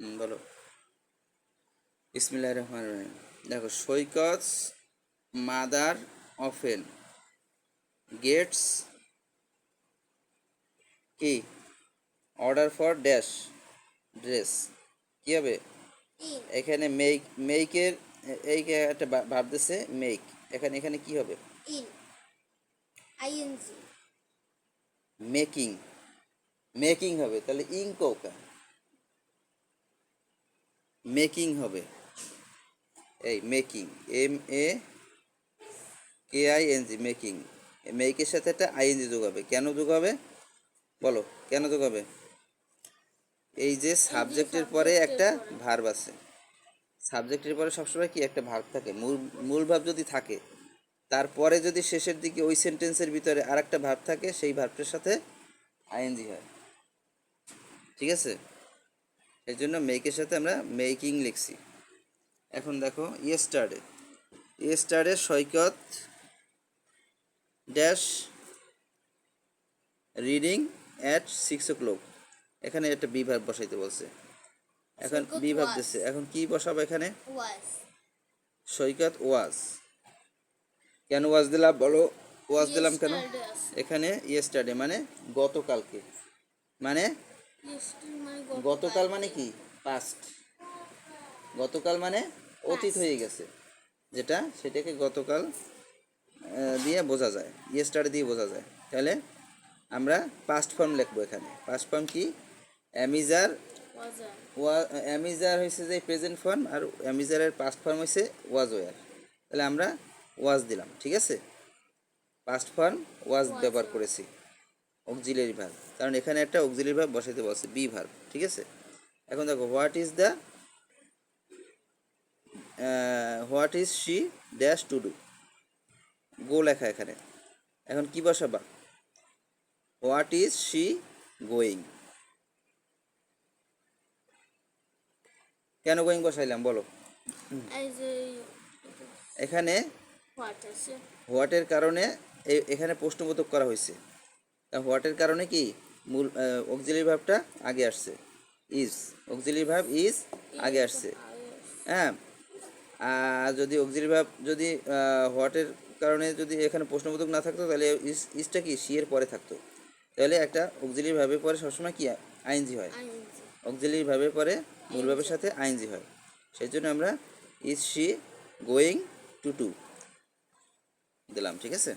বলো। ইসমিল্লাহ রহমান রহিম। দেখো সৈকত মাদার অফেন গেটস কি? Order for dash dress. কী হবে? এখানে মেক মেইকের এই একটা ভা- ভাব মেক এখানে এখানে কি হবে? মেকিং। মেকিং হবে। তাহলে ইং কৌকা মেকিং হবে। এই making M A K I N G making মেকের সাথে একটা আইএনজি যোগ হবে কেন যোগ হবে বলো, কেন যোগ হবে এই যে সাবজেক্টের পরে একটা ভার্ব আছে। সাবজেক্টের পরে সবসময় কি একটা ভার্ব থাকে? মূল মূল ভাব যদি থাকে, তারপরে যদি শেষের দিকে ওই সেন্টেন্সের ভিতরে আর একটা ভাব থাকে, সেই ভাবটার সাথে আইএনজি হয়। ঠিক আছে? এই জন্য মেকের সাথে আমরা মেকিং লিখছি। এখন দেখো yesterday yesterday Saikat dash reading at six o'clock এখানে একটা বিভাগ বসাইতে বলছে। এখন বিভাগ দিচ্ছে। এখন কি বসাবো এখানে? সৈকত ওয়াজ কেন ওয়াজ দিলাম বলো? ওয়াজ দিলাম কেন। এখানে ইয়েস্টারডে মানে গতকালকে। মানে গতকাল মানে কি? পাস্ট গতকাল মানে অতীত হয়ে গেছে। যেটা সেটাকে গতকাল দিয়ে বোঝা যায়। ইয়েস্টারডে দিয়ে বোঝা যায়। তাহলে আমরা পাস্ট ফর্ম লিখব এখানে। পাস্ট ফর্ম কি? অ্যামিজার ওয়া অ্যামিজার হয়েছে যে প্রেজেন্ট ফর্ম আর অ্যামিজারের পাস্ট ফর্ম হয়েছে ওয়াজ ওয়ার তাহলে আমরা ওয়াজ দিলাম ঠিক আছে? পাস্ট ফর্ম ওয়াজ ব্যবহার করেছি। অক্সিলারি ভার্ব কারণ এখানে একটা অক্সিলারি ভার্ব বসাইতে বলছে বি ভার্ব ঠিক আছে? এখন দেখো what is the what is she dash to do go লেখা এখানে। এখন কি বসাবা? হোয়াট ইজ শি গোয়িং কেন গোয়িং বসাইলাম বলো। এখানে হোয়াটের কারণে এখানে প্রশ্নবোধক করা হয়েছে। হোয়াটের কারণে কি? মূল অক্সিলারি ভাবটা আগে আসছে। ইজ অক্সিলারি ভাব ইজ আগে আসছে। হ্যাঁ আর যদি অক্সিলারি ভাব যদি হোয়াটের কারণে যদি এখানে প্রশ্নবোধক না থাকতো, তাহলে ইজ ইজটা কি সি এর পরে থাকতো? তাহলে একটা অক্সিলারি ভাবের পরে সবসময় কি আইনজি হয়? অক্সিলারি ভাবের পরে মূল ভাবের সাথে আইনজি হয়। সেই জন্য আমরা is she going to to দিলাম, ঠিক আছে?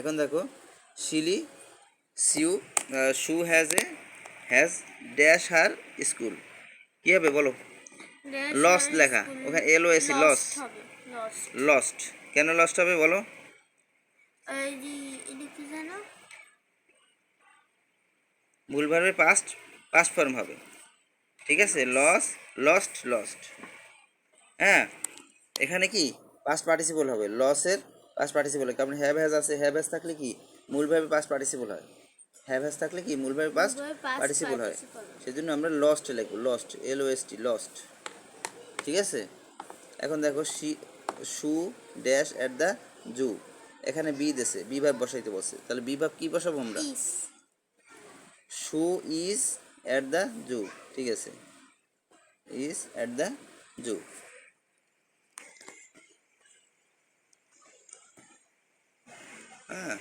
এখন দেখো শিলি see you she has a has dash her school. কী হবে বলো? লস্ট লেখা। ওখানে L O S lost lost কেন লস্ট হবে বলো? ভার্বের পাস্ট পাস্ট ফর্ম হবে। ঠিক আছে? লস লস্ট লস্ট হ্যাঁ? এখানে কি? পাস্ট পার্টিসিপল হবে। লসের পাস্ট পার্টিসিপল কারণ হ্যাভ হ্যাজ আছে। হ্যাভ হ্যাজ থাকলে কি? মূল ভাবে পাস্ট পার্টিসিপল হয়। হ্যাভ হ্যাজ থাকলে কি? মূল ভাবে পাস্ট পার্টিসিপল হয়। সেজন্য আমরা লস্ট লিখব। Lost L O S T lost ঠিক আছে? এখন দেখো she she dash at the zoo এখানে বি দেশে বিভাব বসাইতে বসে তাহলে বিভাব কি বসাবো আমরা? She is at the zoo ঠিক আছে? ইজ অ্যাট দ্য জু হ্যাঁ।